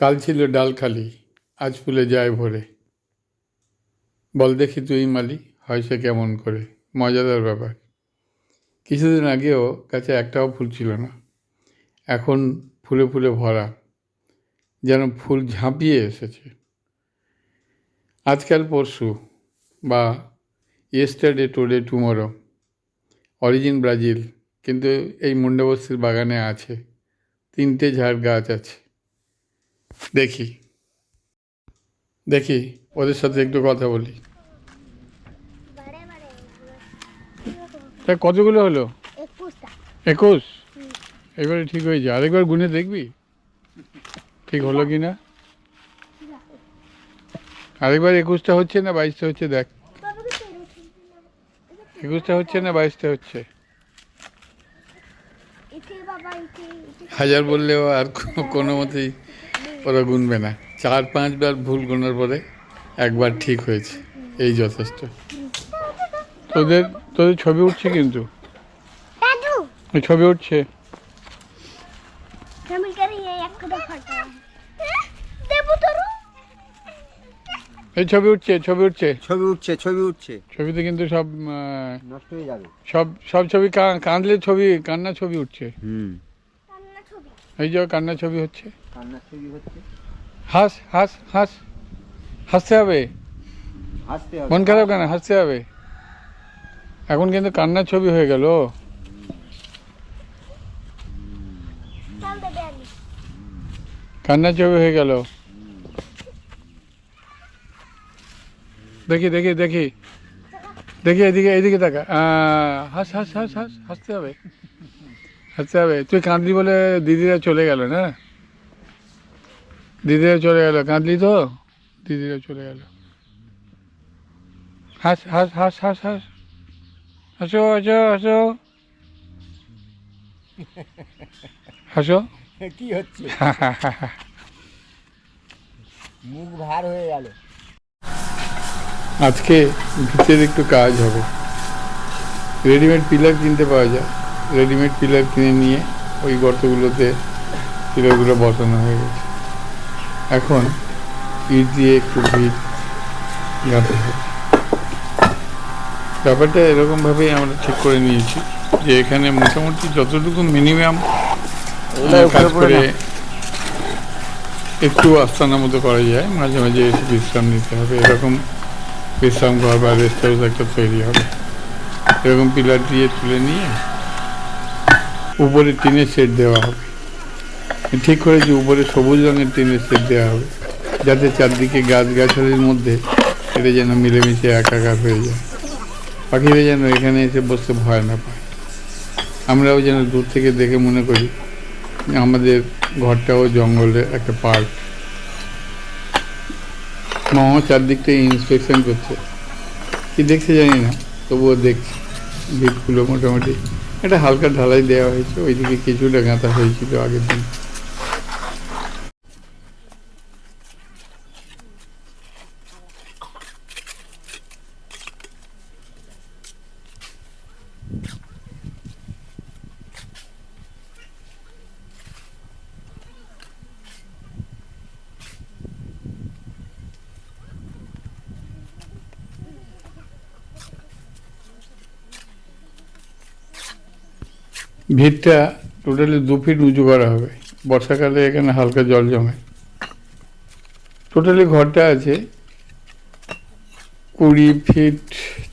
কাল ছিল ডাল খালি, আজ ফুলে যায় ভরে। বল দেখি তুই মালি, হয় সে কেমন করে? মজাদার ব্যাপার। কিছুদিন আগেও কাছে একটাও ফুল ছিল না। এখন ফুলে ফুলে ভরা, যেন ফুল ঝাঁপিয়ে এসেছে। আজকাল পরশু বা yesterday today tomorrow origin Brazil কিন্তু এই মুন্ডবস্তির বাগানে আছে, তিনটে ঝাড় গাছ আছে। দেখি। দেখি ওদের সাথে একটু কথা বলি। তা কতগুলো হলো? একুশ? এবারে ঠিক হয়েছে আরেকবার গুনে দেখবি? ঠিক হলো কি না? আরেকবার একুশটা হচ্ছে না বাইশটা হচ্ছে দেখ। একুশটা হচ্ছে না বাইশটা হচ্ছে? হাজার বললেও আর কোনো মতেই ওরা গুনবে না। চার পাঁচবার ভুল গোনার পরে একবার ঠিক হয়েছে। এই যথেষ্ট। তোদের তোদের ছবি উঠছে কিন্তু। ছবি উঠছে। এই ছবি উঠছে ছবি উঠছে। ছবি উঠছে ছবি উঠছে। ছবিতে কিন্তু সব নষ্ট হয়ে যাবে। সব সব ছবি কা- কাঁদলে ছবি কান্না ছবি উঠছে। হুম। এই যে কান্না ছবি হচ্ছে। হাস হাস হাস। হাসতে হবে। মন খারাপ কেন? হাসতে হবে। এখন কিন্তু কান্নার ছবি হয়ে গেল। কান্নার ছবি হয়ে গেল। দেখি দেখি দেখি। দেখি এদিকে এদিকে দেখা হাস হাস হাস হাস। হাসতে হবে। হাসতে হবে। তুই কাঁদলি বলে দিদিরা চলে গেল না? দিদিরা চলে গেল কাঁদলি তো? দিদিরা চলে গেল। হাস হাস হাস হাস হাস। হাসো হাসো হাসো। হাসো। কি হচ্ছে? মুখ ভার হয়ে গেল। আজকে ভিতের একটু কাজ হবে। রেডিমেড পিলার কিনতে পাওয়া যায়। রেডিমেড পিলার কিনে নিয়ে ওই গর্তগুলোতে পিলারগুলো বসানো হয়ে গেছে। এখন ইট দিয়ে একটু ভিত ব্যাপারটা এরকমভাবেই আমরা ঠিক করে নিয়েছি যে এখানে মোটামুটি যতটুকু মিনিমাম কাজ করে একটু আস্তানা মতো করা যায়। মাঝে মাঝে এসে বিশ্রাম নিতে হবে। এরকম বিশ্রাম ঘর বা রেস্ট হাউস একটা তৈরি হবে। এরকম পিলার দিয়ে তুলে নিয়ে উপরে টিনের শেড দেওয়া হবে। ঠিক করেছি, উপরে সবুজ রঙের টিনের শেড দেওয়া হবে, যাতে চারদিকে গাছগাছালির মধ্যে এটা যেন মিলেমিশে একাকার হয়ে যায়। পাখিরা যেন এখানে এসে বসতে ভয় না পায়। আমরাও যেন দূর থেকে দেখে মনে করি আমাদের ঘরটাও জঙ্গলের একটা পার্ক। মামা চারদিকটা ইন্সপেকশন করছে। কি দেখছে জানি না, তবুও দেখছি। ভিতগুলো মোটামুটি, একটা হালকা ঢালাই দেওয়া হয়েছে, ওইদিকে কিছুটা গাঁথা হয়েছিল আগের দিন। ভিতটা টোটালি দু ফিট উঁচু করা হবে। বর্ষাকালে এখানে হালকা জল জমে। টোটালি ঘরটা আছে। কুড়ি ফিট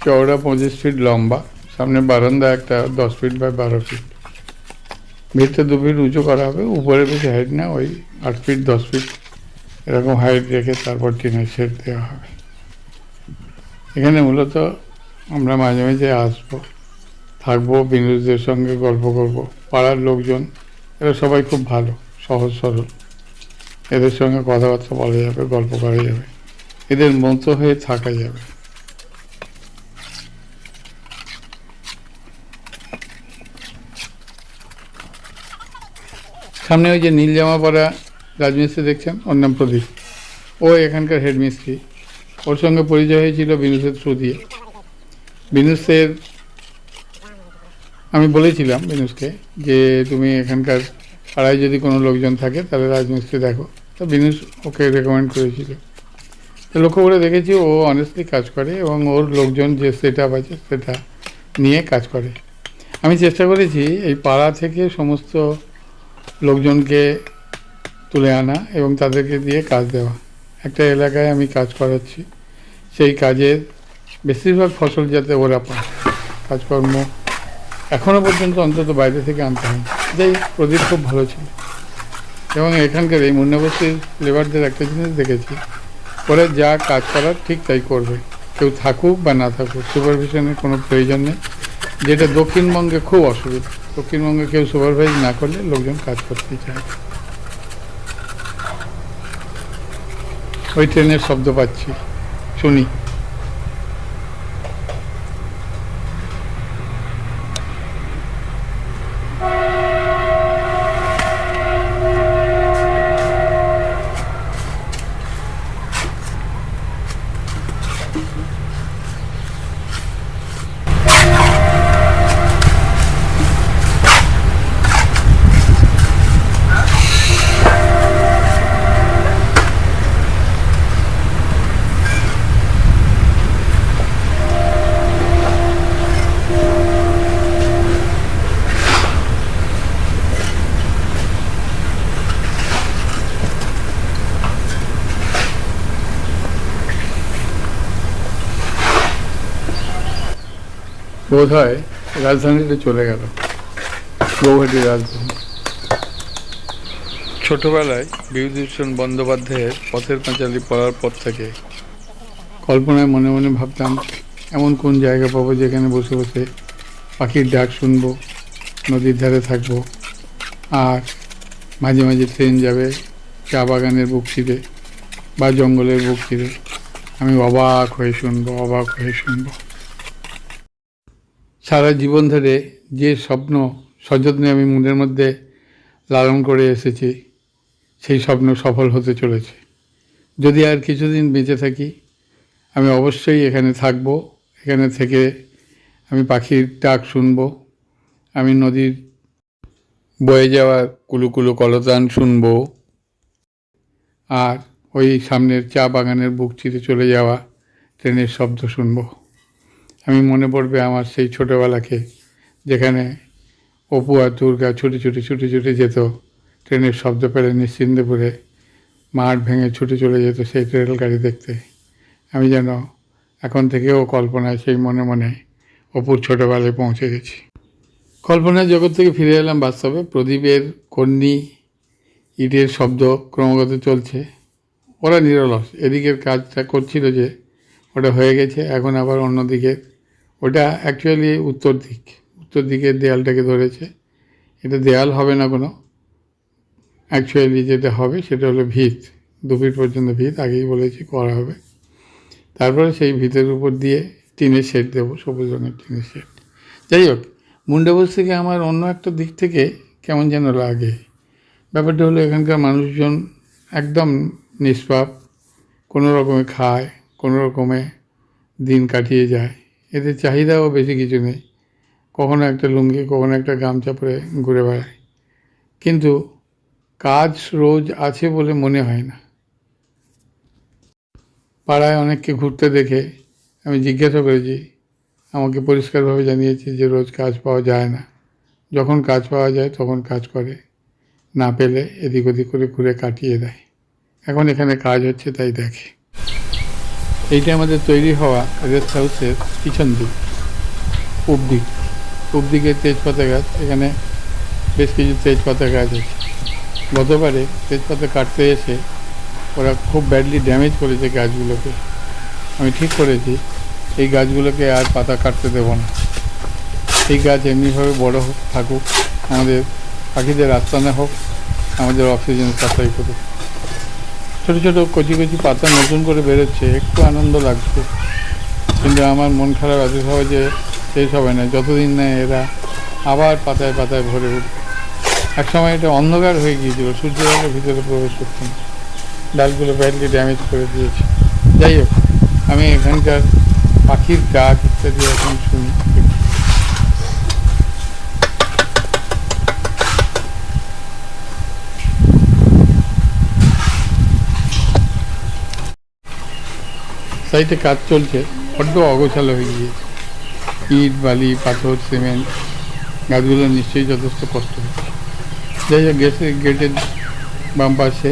চওড়া, পঁচিশ ফিট লম্বা। সামনে বারান্দা, একটা দশ ফিট বাই বারো ফিট ভিতটা দু ফিট উঁচু করা হবে। উপরে বেশি হাইট না, ওই আট ফিট দশ ফিট এরকম হাইট রেখে তারপর টিনের শেড দেওয়া হবে। এখানে মূলত আমরা মাঝে মাঝে আসব। থাকব বিনোদীদের সঙ্গে গল্প করব। পাড়ার লোকজন, এরা সবাই খুব ভালো, সহজ, সরল। এদের সঙ্গে কথাবার্তা বলা যাবে, গল্প করা যাবে। এদের মতো হয়ে থাকা যাবে। সামনে ওই যে নীল জামা পরা রাজমিস্ত্রি দেখছেন? ওর নাম প্রদীপ। ও এখানকার হেডমিস্ত্রি ওর সঙ্গে পরিচয় হয়েছিল বিনুসের থ্রু দিয়ে। বিনুসের আমি বলেছিলাম বিনুসকে যে তুমি এখানকার পাড়ায় যদি কোনো লোকজন থাকে, তাহলে রাজমিস্ত্রি দেখো। তো বিনুষ ওকে রেকমেন্ড করেছিল। লক্ষ্য করে দেখেছি ও অনেস্টলি কাজ করে এবং ওর লোকজন যে সেট আপ আছে সেটা নিয়ে কাজ করে। আমি চেষ্টা করেছি এই পাড়া থেকে সমস্ত লোকজনকে তুলে আনা এবং তাদেরকে দিয়ে কাজ দেওয়া। একটা এলাকায় আমি কাজ করাচ্ছি। সেই কাজের বেশিরভাগ ফসল যাতে ওরা পায়, কাজকর্ম এখনও পর্যন্ত অন্তত বাইরে থেকে আনতে হয় যাই প্রদীপ খুব ভালো ছিল। এবং এখানকার এই মুন্নাবস্তির লেবারদের একটা জিনিস দেখেছি। ওরা যা কাজ করার ঠিক তাই করবে। কেউ থাকুক বা না থাকুক সুপারভিশনের কোনো প্রয়োজন নেই। যেটা দক্ষিণবঙ্গে খুব অসুবিধা। দক্ষিণবঙ্গে কেউ সুপারভাইজ না করলে লোকজন কাজ করতে চায় ওই ট্রেনের শব্দ পাচ্ছি। শুনি। বোধ হয় রাজধানীতে চলে গেল গৌহাটি রাজধানী। ছোটবেলায় বিভূতিভূষণ বন্দ্যোপাধ্যায়ের পথের পাঁচালী পড়ার পর থেকে কল্পনায় মনে মনে ভাবতাম, এমন কোন জায়গা পাবো যেখানে বসে বসে পাখির ডাক শুনব, নদীর ধারে থাকব, আর মাঝে মাঝে ট্রেন যাবে চা বাগানের বুক বা জঙ্গলের বুক আমি অবাক হয়ে শুনব, অবাক হয়ে শুনব। সারা জীবন ধরে যে স্বপ্ন, সযত্নে আমি মনের মধ্যে লালন করে এসেছি, সেই স্বপ্ন সফল হতে চলেছে। যদি আর কিছুদিন বেঁচে থাকি, আমি অবশ্যই এখানে থাকব, এখানে থেকে আমি পাখির ডাক শুনব, আমি নদীর বয়ে যাওয়া কুলুকুলু কলতান শুনব, আর ওই সামনের চা বাগানের বুক চিরে চলে যাওয়া ট্রেনের শব্দ শুনব। আমি মনে পড়বে আমার সেই ছোটোবেলাকে, যেখানে অপু আর দুর্গা ছুটে ছুটে ছুটে ছুটে যেত, ট্রেনের শব্দ পেলে নিশ্চিন্তে মাঠ ভেঙে ছুটে চলে যেত সেই রেল গাড়ি দেখতে। আমি যেন এখন থেকেও কল্পনায় সেই মনে মনে অপুর ছোটোবেলায় পৌঁছে গেছি। কল্পনার জগৎ থেকে ফিরে এলাম বাস্তবে। প্রদীপের কন্যি ইটের শব্দ ক্রমাগত চলছে। ওরা নিরলস। এদিকের কাজটা করছিল যে, ওটা হয়ে গেছে, এখন আবার অন্যদিকে ওটা অ্যাকচুয়ালি উত্তর দিক। উত্তর দিকের দেয়ালটাকে ধরেছে। এটা দেয়াল হবে না কোনো। অ্যাকচুয়ালি যেটা হবে সেটা হলো ভিত। দু ফিট পর্যন্ত ভিত, আগেই বলেছি করা হবে। তারপরে সেই ভিতের উপর দিয়ে টিনের শেড দেবো, সবুজ রঙের টিনের শেড। যাই হোক মুন্ডাবস থেকে আমার অন্য একটা দিক থেকে কেমন যেন লাগে। ব্যাপারটা হলো এখানকার মানুষজন একদম নিষ্পাপ, কোনো রকমে খায়, কোনো রকমে দিন কাটিয়ে যায়। এদের চাহিদাও বেশি কিছু নেই। কখনো একটা লুঙ্গি, কখনো একটা গামছা পরে ঘুরে বেড়ায়। কিন্তু কাজ রোজ আছে বলে মনে হয় না। পাড়ায় অনেককে ঘুরতে দেখে আমি জিজ্ঞাসা করেছি, আমাকে পরিষ্কারভাবে জানিয়েছে যে রোজ কাজ পাওয়া যায় না। যখন কাজ পাওয়া যায় তখন কাজ করে। না পেলে এদিক ওদিক করে ঘুরে কাটিয়ে দেয়। এখন এখানে কাজ হচ্ছে তাই দেখে। এইটা আমাদের তৈরি হওয়া রেস্ট হাউসের পিছন দিক, পূব দিক। পূব দিকে তেজপাতা গাছ, এখানে বেশ কিছু তেজপাতা গাছ আছে। গতবারে তেজপাতা কাটতে এসে ওরা খুব ব্যাডলি ড্যামেজ করেছে গাছগুলোকে। আমি ঠিক করেছি, এই গাছগুলোকে আর পাতা কাটতে দেবো না। এই গাছ এমনিভাবে বড় হোক, থাকুক, আমাদের পাখিদের আস্তানা হোক, আমাদের অক্সিজেন সাপ্লাই করুক। ছোটো ছোটো কচি কচি পাতা নতুন করে বেরোচ্ছে, একটু আনন্দ লাগছে। কিন্তু আমার মন খারাপ এত সহজে শেষ হবে না, যতদিন না এরা আবার পাতায় পাতায় ভরে উঠবে। এক সময় এটা অন্ধকার হয়ে গিয়েছিল সূর্য আলো ভিতরে প্রবেশ করছে না। ডালগুলো ব্যাডলি ড্যামেজ করে দিয়েছে। যাই হোক, আমি এখানকার পাখির ডাক ইত্যাদি এখন শুনি। সাইডে কাজ চলছে বড্ড অগোছালো হয়ে গিয়েছে। ইট, বালি, পাথর, সিমেন্ট, গাছগুলো নিশ্চয়ই যথেষ্ট কষ্ট হচ্ছে। যাই হোক গেছে গেটের বাম পাশে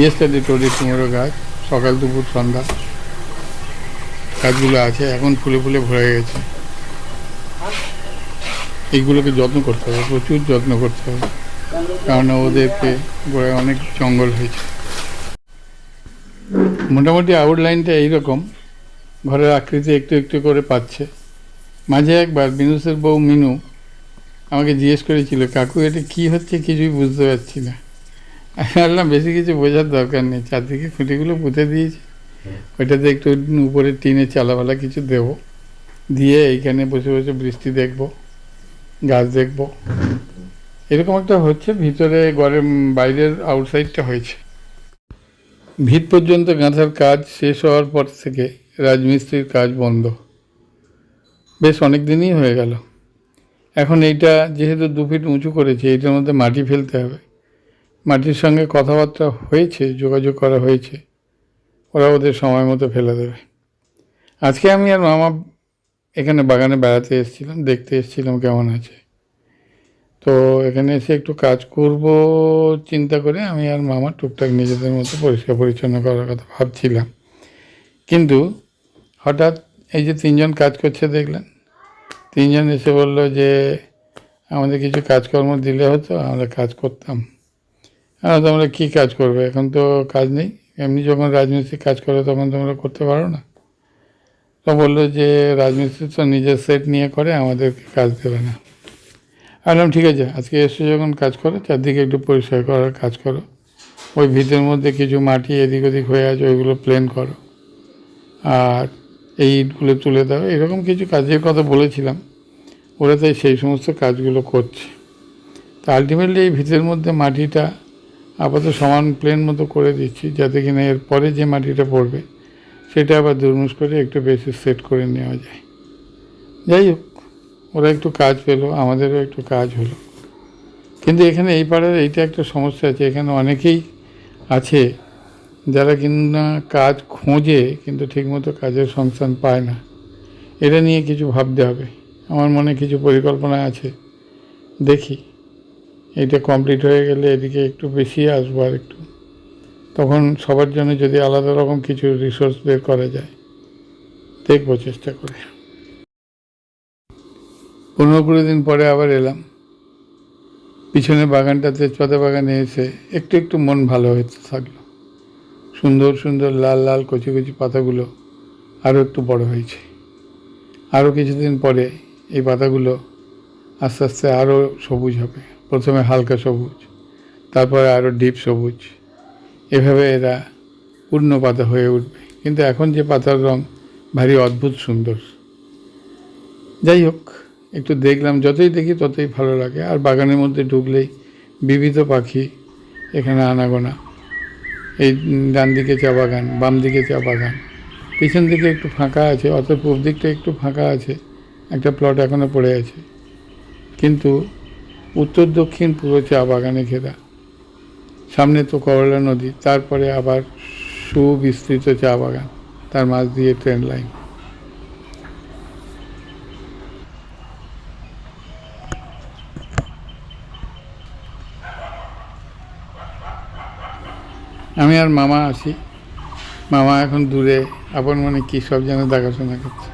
ইয়েস্টারডে টোরি কুমড়ো গাছ, সকাল দুপুর সন্ধ্যা গাছগুলো আছে, এখন ফুলে ফুলে ভরে গেছে। এইগুলোকে যত্ন করতে হবে, প্রচুর যত্ন করতে হবে। কারণ ওদেরকে গোড়ায় অনেক জঙ্গল হয়েছে। মোটামুটি আউটলাইনটা এইরকম। ঘরের আকৃতি একটু একটু করে পাচ্ছে। মাঝে একবার বিনুসের বউ মিনু আমাকে জিজ্ঞেস করেছিল, কাকু, এটা কী হচ্ছে কিছুই বুঝতে পারছি না। আমি বললাম, বেশি কিছু বোঝার দরকার নেই। চারদিকে খুঁটিগুলো পুঁতে দিয়েছি। ওইটাতে একটু উপরে টিনে চালাবালা কিছু দেবো। দিয়ে এইখানে বসে বসে বৃষ্টি দেখব, গাছ দেখব। এরকম একটা হচ্ছে, ভিতরে ঘরের বাইরের আউটসাইডটা হয়েছে। ভিত পর্যন্ত গাঁথার কাজ শেষ হওয়ার পর থেকে রাজমিস্ত্রির কাজ বন্ধ। বেশ অনেক দিনই হয়ে গেল। এখন এইটা যেহেতু দু ফিট উঁচু করেছে, এইটার মধ্যে মাটি ফেলতে হবে। মাটির সঙ্গে কথাবার্তা হয়েছে, যোগাযোগ করা হয়েছে। ওরা ওদের সময় মতো ফেলে দেবে। আজকে আমি আর মামা এখানে বাগানে বেড়াতে এসেছিলাম, দেখতে এসেছিলাম কেমন আছে। তো এখানে এসে একটু কাজ করব চিন্তা করে আমি আর মামা টুকটাক নিজেদের মতো পরিষ্কার পরিচ্ছন্ন করার কথা ভাবছিলাম। কিন্তু হঠাৎ এই যে তিনজন কাজ করছে দেখলেন, তিনজন এসে বলল যে আমাদের কিছু কাজকর্ম দিলে হতো, আমরা কাজ করতাম। আর তোমরা কী কাজ করবে? এখন তো কাজ নেই। এমনি যখন রাজমিস্ত্রি কাজ করে তখন তোমরা করতে পারো না। তো বলল যে রাজমিস্ত্রি তো নিজের সেট নিয়ে করে, আমাদেরকে কাজ দেবে না। বললাম ঠিক আছে। আজকে এসে যখন কাজ করো, চারদিকে একটু পরিষ্কার করার কাজ করো। ওই ভিতের মধ্যে কিছু মাটি এদিক ওদিক হয়ে আছে, ওইগুলো প্লেন করো। আর এই ইটগুলো তুলে দাও। এরকম কিছু কাজের কথা বলেছিলাম। ওরা তাই সেই সমস্ত কাজগুলো করছে। তা আলটিমেটলি এই ভিতের মধ্যে মাটিটা আপাতত সমান প্লেন মতো করে দিচ্ছি, যাতে কিনা এর পরে যে মাটিটা পড়বে, সেটা আবার দুর্মুষ করে একটু বেশি সেট করে নেওয়া যায়। যাই হোক। ওরা একটু কাজ পেল, আমাদেরও একটু কাজ হলো। কিন্তু এখানে এই পাড়ার এইটা একটা সমস্যা আছে, এখানে অনেকেই আছে যারা কিনা কাজ খোঁজে কিন্তু ঠিকমতো কাজের সংস্থান পায় না। এটা নিয়ে কিছু ভাবতে হবে। আমার মনে কিছু পরিকল্পনা আছে। দেখি। এটা কমপ্লিট হয়ে গেলে এদিকে একটু বেশি আসব আর একটু। তখন সবার জন্য যদি আলাদা রকম কিছু রিসোর্স বের করা যায়, দেখব চেষ্টা করে। পনেরো কুড়ি দিন পরে আবার এলাম। পিছনে বাগানটা তেজপাতা বাগানে এসে একটু একটু মন ভালো হতে থাকল। সুন্দর সুন্দর লাল লাল কচি কচি পাতাগুলো আরও একটু বড় হয়েছে। আরও কিছুদিন পরে এই পাতাগুলো আস্তে আস্তে আরও সবুজ হবে। প্রথমে হালকা সবুজ, তারপরে আরও ডিপ সবুজ। এভাবে এরা পূর্ণ পাতা হয়ে উঠবে। কিন্তু এখন যে পাতার রং ভারী অদ্ভুত সুন্দর। যাই হোক একটু দেখলাম, যতই দেখি ততই ভালো লাগে। আর বাগানের মধ্যে ঢুকলেই বিবিধ পাখি, এখানে আনাগোনা। এই ডান দিকে চা বাগান, বাম দিকে চা বাগান। পিছন দিকে একটু ফাঁকা আছে অত পূব দিকটা একটু ফাঁকা আছে, একটা প্লট এখনও পড়ে আছে। কিন্তু উত্তর, দক্ষিণ পুরো চা বাগানে ঘেরা। সামনে তো করলা নদী, তারপরে আবার সুবিস্তৃত চা বাগান, তার মাঝ দিয়ে ট্রেন লাইন আমি আর মামা আছি। মামা এখন দূরে, আপন মনে কী সব যেন দেখাশোনা করছে।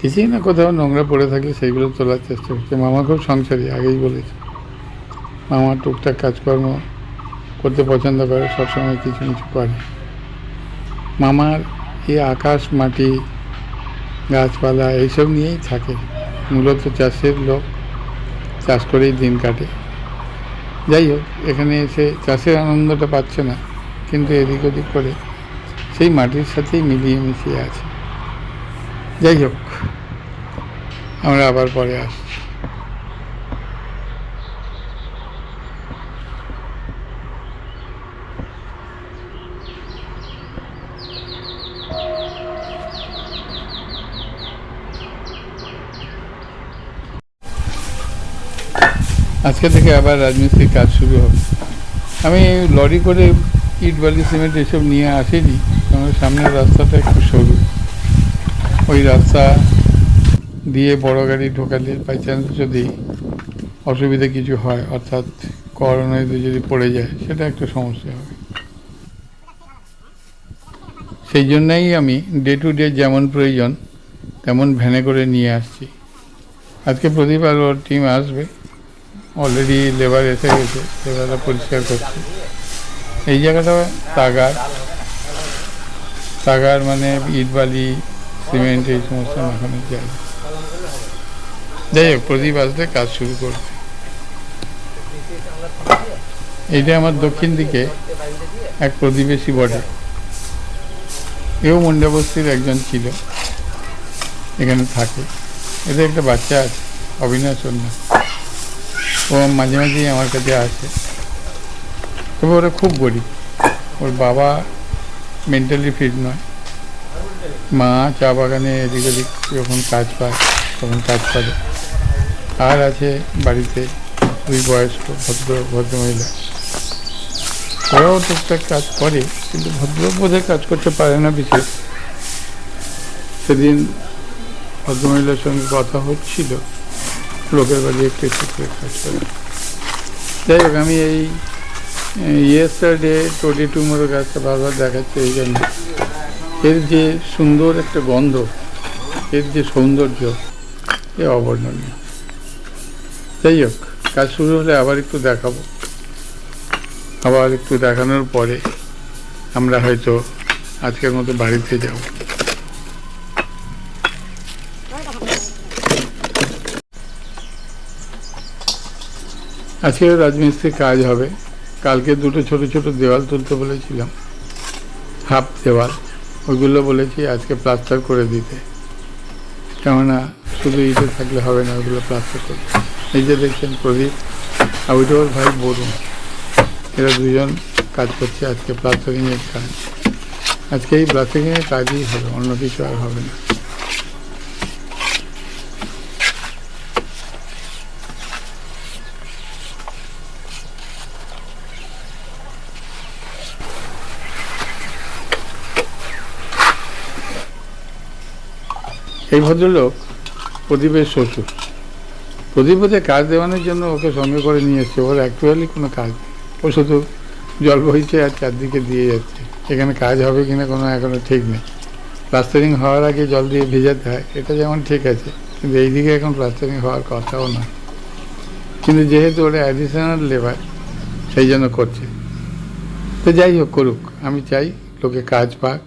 কিছুই না, কোথাও নোংরা পড়ে থাকলে সেইগুলো তোলার চেষ্টা করছে। মামা খুব সংসারী, আগেই বলেছে। মামা টুকটাক কাজকর্ম করতে পছন্দ করে, সবসময় কিছু কিছু করে। মামার এই আকাশ, মাটি, গাছপালা, এইসব নিয়েই থাকে। মূলত চাষের লোক, চাষ করেই দিন কাটে। যাই হোক, এখানে এসে চাষের আনন্দটা পাচ্ছে না। কিন্তু এদিক ওদিক করে সেই মাটির সাথেই মিলিয়ে মিশিয়ে আছে। যাই হোক, আমরা আবার পরে আসছি। আজকে থেকে আবার রাজমিস্ত্রির কাজ শুরু হবে। আমি লরি করে ইট বালি, সিমেন্ট এসব নিয়ে আসেনি। কারণ সামনের রাস্তাটা একটু সরু। ওই রাস্তা দিয়ে বড় গাড়ি ঢোকালে বাই চান্স যদি অসুবিধা কিছু হয়, অর্থাৎ করোনাতে যদি পড়ে যায়, সেটা একটা সমস্যা হবে সেই জন্যই আমি ডে টু ডে যেমন প্রয়োজন, তেমন ভ্যানে করে নিয়ে আসছি। আজকে প্রদীপ আর ওর টিম আসবে। অলরেডি লেবার এসে গেছে লেবাররা পরিষ্কার করছে। এই জায়গাটা তাগার। তাগার মানে ইট বালি সিমেন্ট, এই সমস্ত মাখানোর জায়গা। যাই হোক, প্রদীপ আসলে কাজ শুরু করবে। এইটা আমার দক্ষিণ দিকে এক প্রতিবেশী বটে। এও মুন্ডা বস্তির একজন ছিল। এখানে থাকে। এদের একটা বাচ্চা আছে, অবিনাশ না ও মাঝে মাঝেই আমার কাছে আসে। তবে ওরা খুব গরিব। ওর বাবা মেন্টালি ফিট নয়। মা চা বাগানে এদিক ওদিক যখন কাজ পায়, তখন কাজ করে। আর আছে বাড়িতে দুই বয়স্ক ভদ্র ভদ্রমহিলা ওরাও টুকটাক কাজ করে, কিন্তু ভদ্রলোক বোধহয় কাজ করতে পারে না বিশেষ সেদিন ভদ্রমহিলার সঙ্গে কথা হচ্ছিল। লোকের বাড়ি একটু একটু কাজ করে। যাই হোক, আমি এই ইয়েস্টারডে টু মতো গাছটা বারবার দেখাচ্ছি এই জন্য। এর যে সুন্দর একটা গন্ধ, এর যে সৌন্দর্য, এ অবর্ণনীয়। যাই হোক, কাজ শুরু হলে আবার একটু দেখাবো। আবার একটু দেখানোর পরে আমরা হয়তো আজকের মতো বাড়িতে যাব। আজকে রাজমিস্ত্রির কাজ হবে কালকে দুটো ছোট ছোট দেওয়াল তুলতে বলেছিলাম। হাফ দেওয়াল। ওইগুলো বলেছি আজকে প্লাস্টার করে দিতে। কেননা শুধু ইটে থাকলে হবে না ওইগুলো প্লাস্টার করতে। এই যে দেখছেন প্রদীপ আর ওইটা ওর ভাই বরুণ। এরা দুজন কাজ করছে আজকে প্লাস্টারিংয়ের কাজ। আজকে এই প্লাস্টারিংয়ের কাজই হবে, অন্য কিছু আর হবে না। এই ভদ্রলোক প্রদীপের শ্বশুর। প্রদীপ ওদের কাজ দেওয়ানোর জন্য ওকে সঙ্গে করে নিয়ে এসছে। ওর অ্যাকচুয়ালি কোনো কাজ ও শুধু জল বইছে আর চারদিকে দিয়ে যাচ্ছে। এখানে কাজ হবে কিনা কোনো এখনও ঠিক নেই। প্লাস্টারিং হওয়ার আগে জল দিয়ে ভেজাতে হয়। এটা যেমন ঠিক আছে, কিন্তু এইদিকে এখন প্লাস্টারিং হওয়ার কথাও না। কিন্তু যেহেতু ওরা অ্যাডিশনাল লেবার সেই জন্য করছে। তো যাই হোক করুক। আমি চাই লোকে কাজ পাক।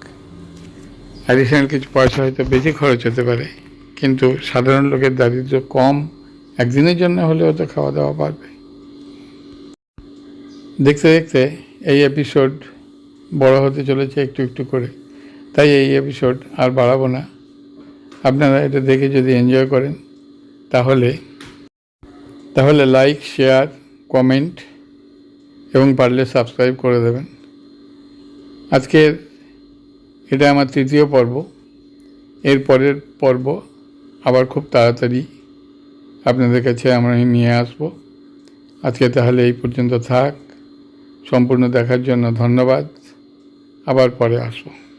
অ্যাডিশনাল কিছু পয়সা হয়তো বেশি খরচ হতে পারে, কিন্তু সাধারণ লোকের দারিদ্র কম, একদিনের জন্য হলেও তো খাওয়া দাওয়া পারবে দেখতে দেখতে এই এপিসোড বড় হতে চলেছে একটু একটু করে, তাই এই এপিসোড আর বাড়াবো না। আপনারা এটা দেখে যদি এনজয় করেন, তাহলে তাহলে লাইক শেয়ার কমেন্ট এবং পারলে সাবস্ক্রাইব করে দেবেন। আজকের এটা আমার তৃতীয় পর্ব। এর পরের পর্ব আবার খুব তাড়াতাড়ি আপনাদের কাছে আমরা নিয়ে আসব। আজকে তাহলে এই পর্যন্ত থাক। সম্পূর্ণ দেখার জন্য ধন্যবাদ। আবার পরে আসব।